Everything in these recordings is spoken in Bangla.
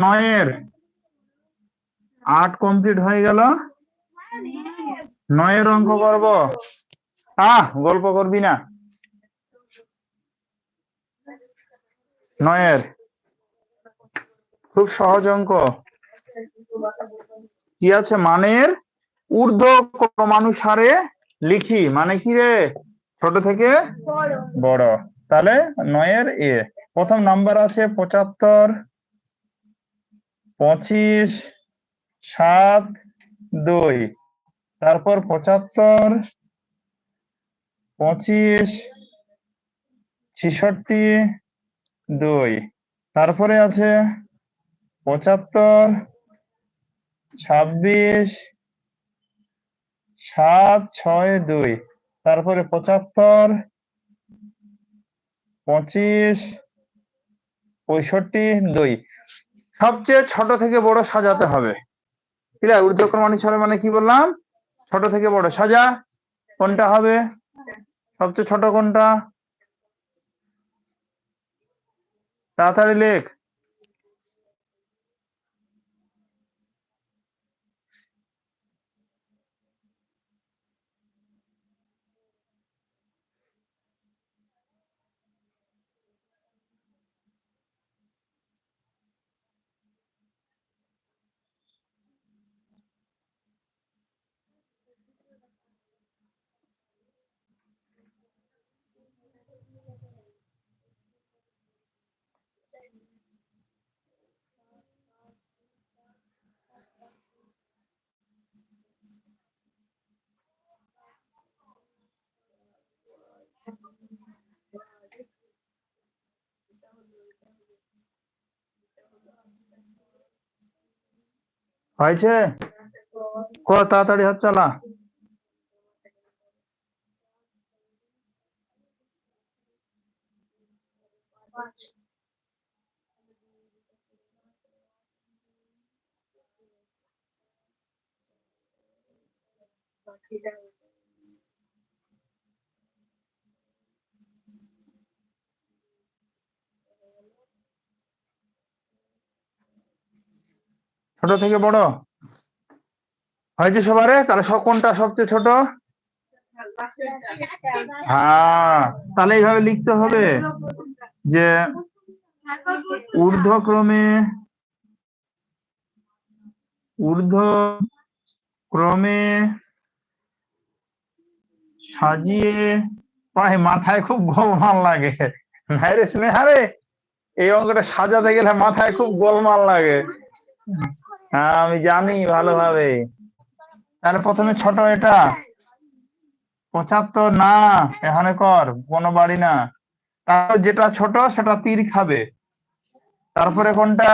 নয়ের। আট কমপ্লিট হয়ে গেল। নয়ের অঙ্ক করব। আহ গল্প করবি না। নয়ের। খুব সহজ অঙ্ক। কি আছে? মানের ঊর্ধ্ব ক্রমানুসারে লিখি। মানে কি রে? ছোট থেকে বড়। তাহলে নয়ের এ। প্রথম নাম্বার আছে পঁচাত্তর পঁচিশ, সাত, দুই। তারপর পঁচাত্তর, পঁচিশ, ছেষট্টি, দুই। তারপরে আছে পঁচাত্তর, ছাব্বিশ, সাত, ছয়, দুই। তারপরে পঁচাত্তর, পঁচিশ, পঁয়ষট্টি, দুই। সবচেয়ে ছোট থেকে বড় সাজাতে হবে। ক্লিয়ার ঊর্ধ্বক্রমাণী ছলে মানে কি বললাম? ছোট থেকে বড়। সাজা কোনটা হবে? সবচেয়ে ছোট কোনটা? তাড়াতাড়ি লেখ। হয়েছে? ক তাড়াতাড়ি হাত চালা। ছোট থেকে বড়? হয়েছে সবারে? তাহলে কোনটা সবচেয়ে ছোট? হ্যাঁ তাহলে এইভাবে লিখতে হবে যে ঊর্ধ্বক্রমে ঊর্ধ্ব ক্রমে সাজিয়ে পায় মাথায় খুব গোলমাল লাগে। হ্যাঁ রে স্নেহারে এই অঙ্কটা সাজাতে গেলে মাথায় খুব গোলমাল লাগে। হ্যাঁ আমি জানি, ভালোভাবে। তাহলে প্রথমে ছোট এটা। পঁচাত্তর, না, এখানে কর, কোনো বাড়ি না। তারপর যেটা ছোট, সেটা তীর খাবে। তারপরে কোনটা?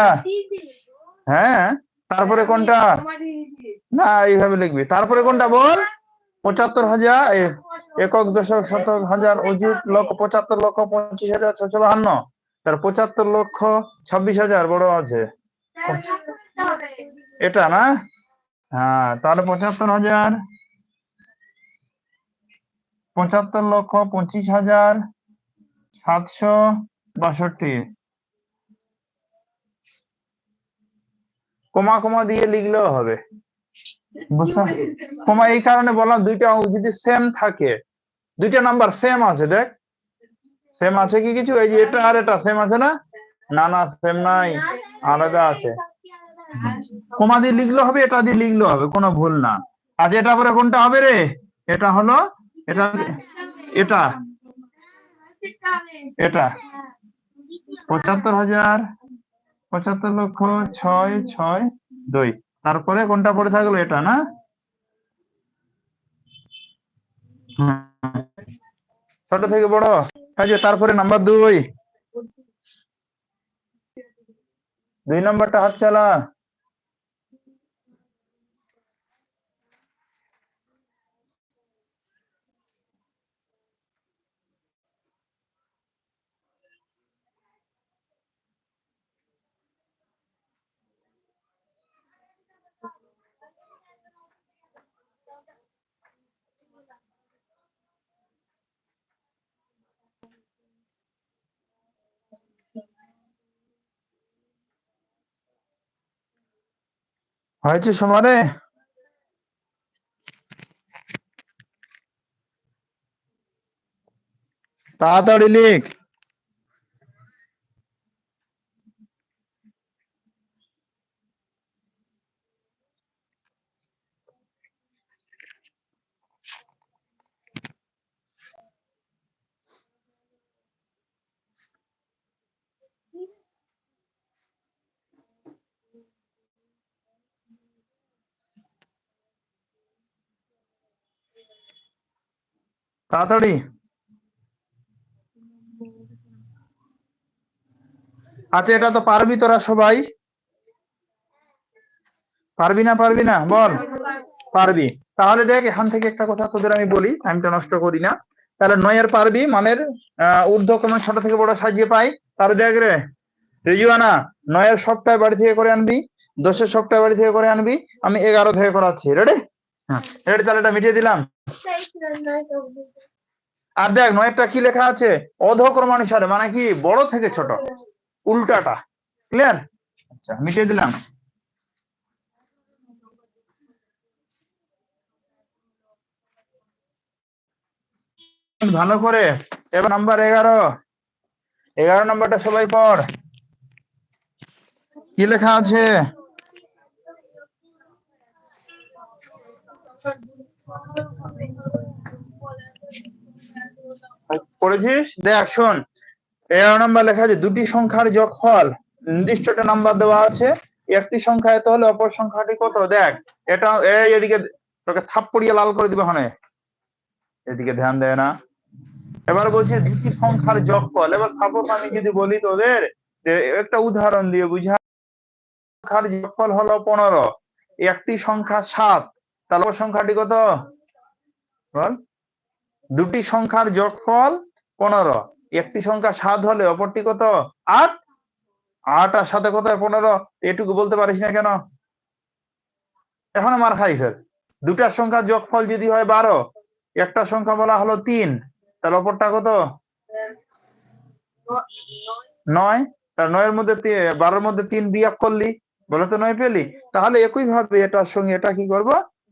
হ্যাঁ তারপরে কোনটা? না, এইভাবে লিখবি। তারপরে কোনটা বল? পঁচাত্তর হাজার একক দশক শতক হাজার অযুত লক্ষ পঁচাত্তর লক্ষ পঁচিশ হাজার ছশো বাহান্ন। তার পঁচাত্তর লক্ষ ছাব্বিশ হাজার, বড় আছে। এটা না? হ্যাঁ তাহলে পঁচাত্তর হাজার। পঁচাত্তর লক্ষ পঁচিশ হাজার সাতশো বাষট্টি। কমা কমা দিয়ে লিখলেও হবে। কমা এই কারণে বললাম দুইটা যদি সেম থাকে, দুইটা নাম্বার সেম আছে, দেখ। সেম আছে কি কিছু? এই যে এটা আর এটা সেম আছে না? না না সেম নাই। আলাদা আছে। কমা দিয়ে লিখলে হবে, এটা দিয়ে লিখলে হবে, কোনো ভুল না। আজ এটা পরে কোনটা হবে রে? এটা হলো, এটা এটা এটা। পঁচাত্তর হাজার, পঁচাত্তর লক্ষ ছয় ছয়, দুই। তারপরে কোনটা পড়ে থাকল? এটা না। ছোট থেকে বড়? তারপরে নাম্বার দুই। দুই নাম্বারটা হাত হয়েছে সমানে তাড়াতাড়ি লিখ। তাড়াতাড়ি। আচ্ছা এটা তো পারবি তোরা সবাই। পারবি না পারবি না? বল। পারবি। তাহলে দেখ, এখান থেকে একটা কথা তোদের আমি বলি, টাইমটা নষ্ট করি না। তাহলে নয়ের পারবি, মানের ঊর্ধ্বক্রমে ছোট থেকে বড় সাজিয়ে পাই। তাহলে দেখ রে, রিজুয়ানা, নয়ের সবটাই বাড়ি থেকে করে আনবি, দশের সবটাই বাড়ি থেকে করে আনবি, আমি এগারো থেকে করাচ্ছি। রেডি হ্যাঁ। রেডি তাহলে এটা মিটিয়ে দিলাম। আর দেখ নয়েরটা কি লেখা আছে? অধক্রমানুসারে মানে কি বড় থেকে ছোট? উল্টাটা। ক্লিয়ার আচ্ছা মিটিয়ে দিলাম। ভালো করে। এবার নাম্বার এগারো। এগারো নাম্বারটা সবাই পড়। কি লেখা আছে? পড়েছিস দেখ, শোন, এগারো নাম্বার লেখা আছে, দুটি সংখ্যার যোগফল, নির্দিষ্ট একটা নাম্বার দেওয়া আছে, একটি সংখ্যা এত হলে অপর সংখ্যাটি কত? দেখ, এটা এদিকে তোকে থাপ্পড়িয়ে লাল করে দিবে ওখানে। এদিকে ধ্যান দেয় না। এবার বলছে দুটি সংখ্যার যোগফল, এবার সাপোজ আমি যদি বলি তোদের একটা উদাহরণ দিয়ে বুঝা। সংখ্যার যোগফল হলো পনেরো, একটি সংখ্যা সাত, তাহলে সংখ্যাটি কত? বল। দুটি সংখ্যার যোগফল পনেরো। একটি সংখ্যা সাত হলে অপরটি কত? আট। আট আর সাথে কত? পনেরো। এটুকু বলতে পারিস না কেন? এখন আমার খাই ফের দুটার সংখ্যা যোগফল যদি হয় বারো, একটা সংখ্যা বলা হলো তিন, তাহলে অপরটা কত? নয়। তার নয়ের মধ্যে বারোর মধ্যে তিন বিয়োগ করলি, বলে তো নয় পেলি। তাহলে একই ভাবে এটার সঙ্গে এটা কি করব?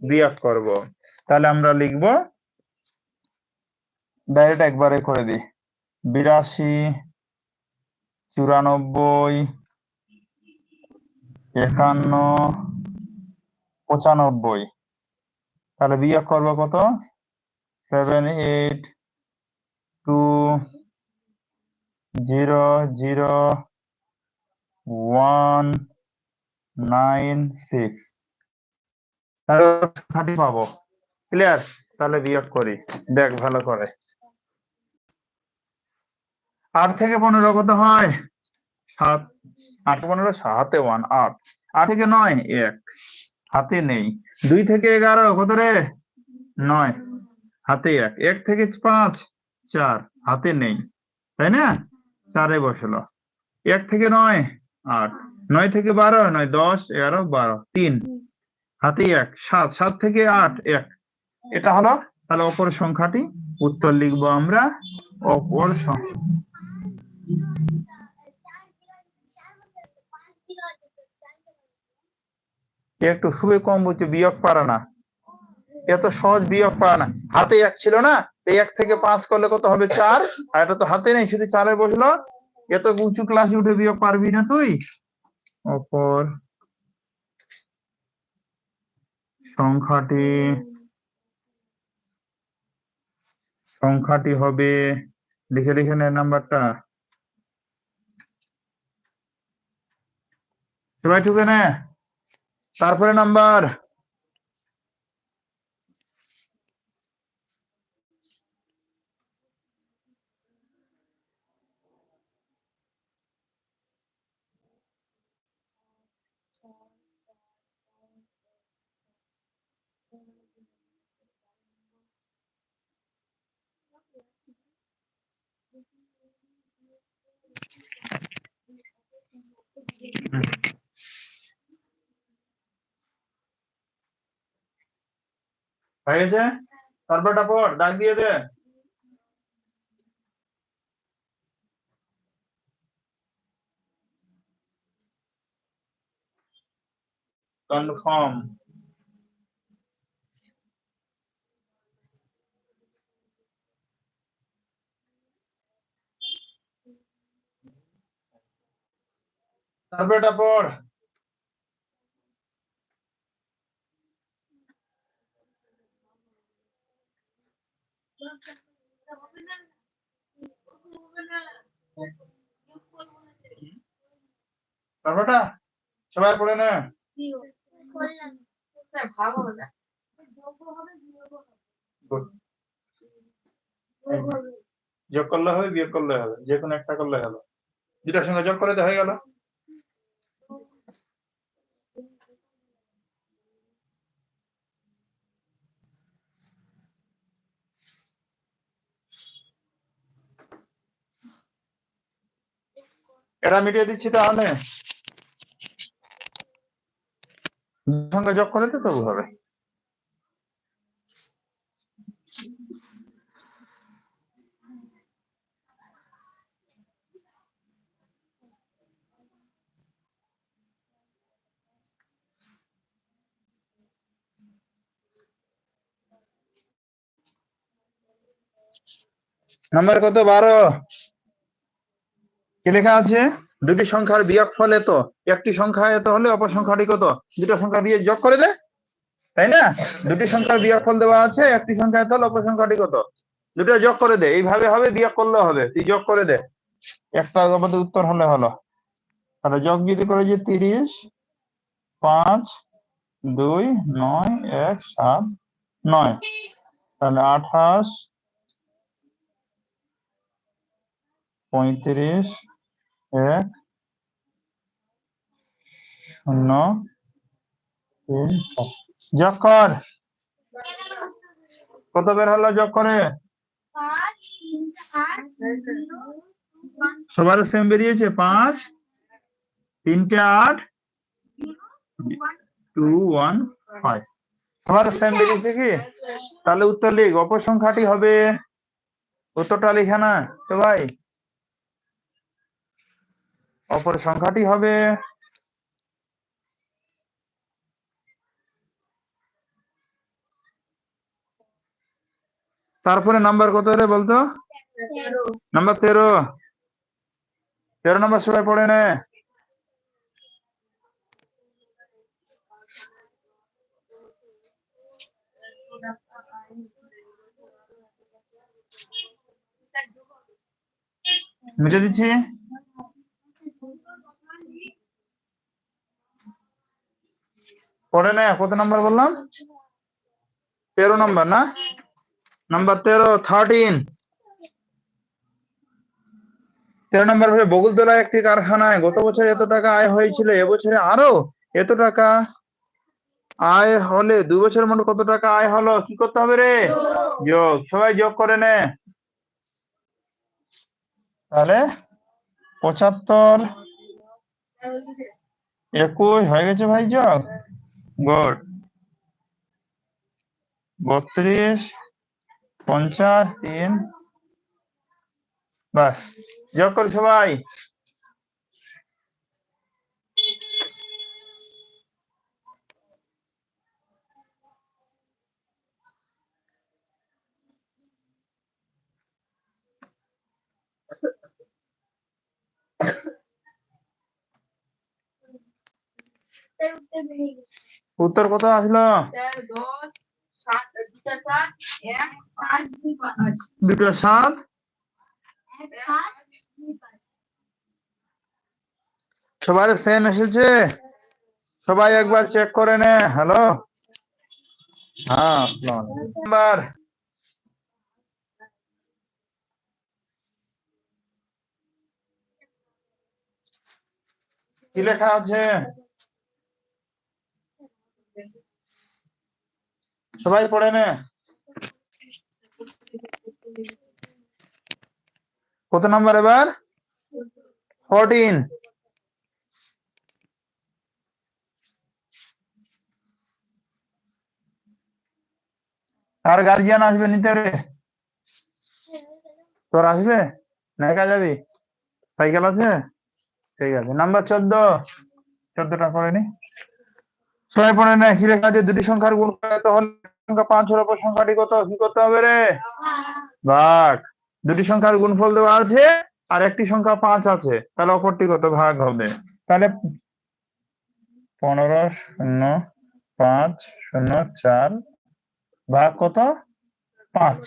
বিয়োগ করব। তাহলে আমরা লিখব ডাইরেক্ট একবারে করে দিই। বিরাশি, চুরানব্বই, একান্ন, পঁচানব্বই। তাহলে বিয়োগ করব কত? Seven eight two zero zero one nine six তাহলে পাবো। ক্লিয়ার তাহলে বিয়োগ করি। দেখ ভালো করে। আট থেকে পনেরো কত হয়? সাত। আট পনেরো, সাতে ওয়ান, আট। আট থেকে নয়, এক। হাতে নেই। দুই থেকে এগারো, কত রে? নয়। হাতে এক। এক থেকে পাঁচ, চার। হাতে নেই। তাই না? চারে বসল। এক থেকে নয়, আট। নয় থেকে বারো, নয়, দশ, এগারো, বারো, তিন। হাতে এক। সাত। সাত থেকে আট, এক। এটা হলো তাহলে অপর সংখ্যাটি। উত্তর লিখব আমরা। অপর সংখ্যা একটু খুবই কম বুঝছে বিয়োগ পারে না। এত সহজ বিয়োগ পারে না। হাতে এক ছিল না এক থেকে পাঁচ করলে কত হবে চার? আর এটা তো হাতে নেই, শুধু চারে বসল। এত উঁচু ক্লাসে উঠে বিয়োগ পারবি না তুই? অপর সংখ্যাটি সংখ্যাটি হবে, লিখে লিখে নে নাম্বারটা সবাই ঠুকে নে তারপরে নাম্বার। হয়ে গেছে? তারপরটা পর ডাক দিয়ে দে। কনফার্ম। তারপর এটা তারপরটা? সবাই পড়ে না। যোগ করলে হবে, বিয়োগ করলে হবে যে কোনো একটা করলে হলো দুটার সঙ্গে যোগ করে হয়ে গেল। এটা মিটিয়ে দিচ্ছি তাহলে। সঙ্গে যোগ করে তো তবু হবে। নাম্বার কত? বারো। কি লেখা আছে? দুটি সংখ্যার বিয়োগফল এত একটি সংখ্যা এত হলে অপর সংখ্যাটি কত? দুটো সংখ্যা দিয়ে যোগ করে দে, তাই না? দুটি সংখ্যার বিয়োগ ফল দেওয়া আছে, একটি সংখ্যা এত হলে অপর সংখ্যাটি কত? দুটো যোগ করে দে, এইভাবে হবে, বিয়োগ করলে হবে, তুই যোগ করে দে। একটা আমাদের উত্তর হলে হলো। তাহলে যোগ যদি করে যে তিরিশ, পাঁচ, দুই, নয়, এক, সাত, নয়। তাহলে আঠাশ, পঁয়ত্রিশ এক শূন্য তিন। যোগ কর। কত বের হলো যোগ করে? সবার সেম বেরিয়েছে, পাঁচ। তিনটে আট। টু ওয়ান ফাইভ সবার সেম বেরিয়েছে কি? তাহলে উত্তর লিখ। অপর সংখ্যাটি হবে। উত্তরটা লিখে না। তো ভাই অপর সংখ্যাটি হবে তারপরে নাম্বার কত রে বলতো? নাম্বার তেরো। তেরো নাম্বার সবাই পড়ে নে। মিটে দিচ্ছি? পড়ে নে কত নাম্বার বললাম? তেরো নাম্বার না? নাম্বার তেরো থার্টিন তেরো নম্বর ভাবে বগুলতলা একটি কারখানায় গত বছর এত টাকা আয় হয়েছিল, এবছরে আরও এত টাকা আয় হলে দু বছরের মধ্যে কত টাকা আয় হলো? কি করতে হবে রে? যোগ, সবাই যোগ করে নে। তাহলে পঁচাত্তর, একুশ, হয়ে গেছে ভাই যোগ। গুড বত্রিশ পঞ্চাশ তিন বাস যোগ করি সবাই উত্তর কত আসলো? দুটো সাত সবার সেম এসেছে? সবাই একবার চেক করে নে। হ্যালো হ্যাঁ নাম্বার কি লেখা আছে? সবাই পড়ে নে। কত নাম্বার এবার? ফোরটিন আর গার্জিয়ান আসবে নিতে রে? তোর আসবে? না একা যাবি? সাইকেল আছে? ঠিক আছে। নাম্বার চোদ্দ। চোদ্দটা করে নি? পনেরো না কি লেখা আছে দুটি সংখ্যার গুণ করে তাহলে সংখ্যা পাঁচ হওয়ার সংখ্যাটি কত? কি করতে হবে রে? ভাগ। দুটি সংখ্যার গুণফল দেওয়া আছে, আর একটি সংখ্যা পাঁচ আছে। তাহলে অপরটি কত? ভাগ হবে। তাহলে পনেরো, শূন্য, পাঁচ, শূন্য, চার, ভাগ কত? পাঁচ।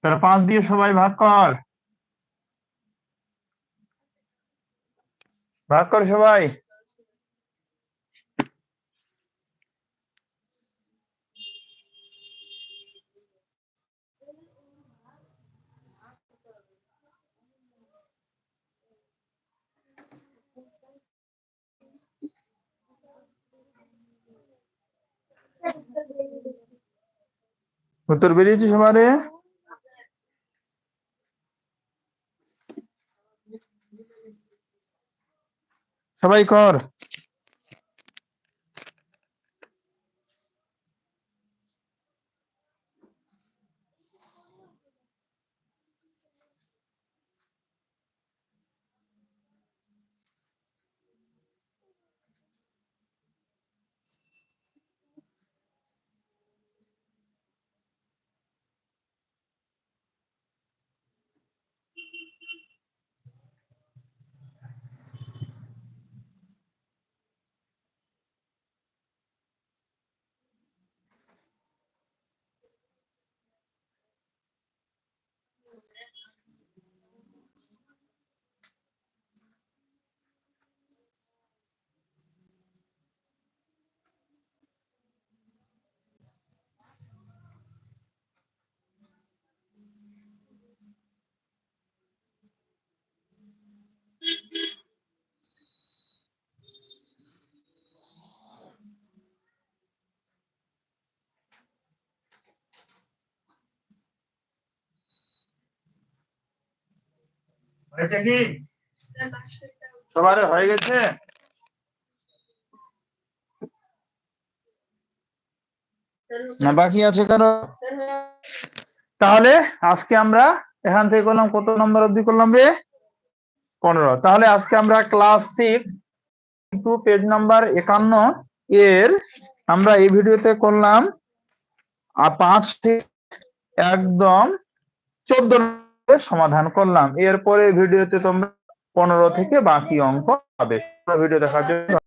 তাহলে পাঁচ দিয়ে সবাই ভাগ কর। ভাগ কর সবাই। উত্তর বেরিয়েছে সবারে সবাই কর হয়েছে কি? সবারে হয়ে গেছে? না বাকি আছে কারও? তাহলে আজকে আমরা এখান থেকে করলাম কত নম্বর অবধি করলাম রে? পনেরো। তাহলে আজকে আমরা class six two page number একান্ন এর আমরা এই ভিডিওতে করলাম আর পাঁচ থেকে একদম চোদ্দ সমাধান করলাম। এরপরে ভিডিওতে তোমরা পনেরো থেকে বাকি অঙ্ক পাবে। ভিডিও দেখার জন্য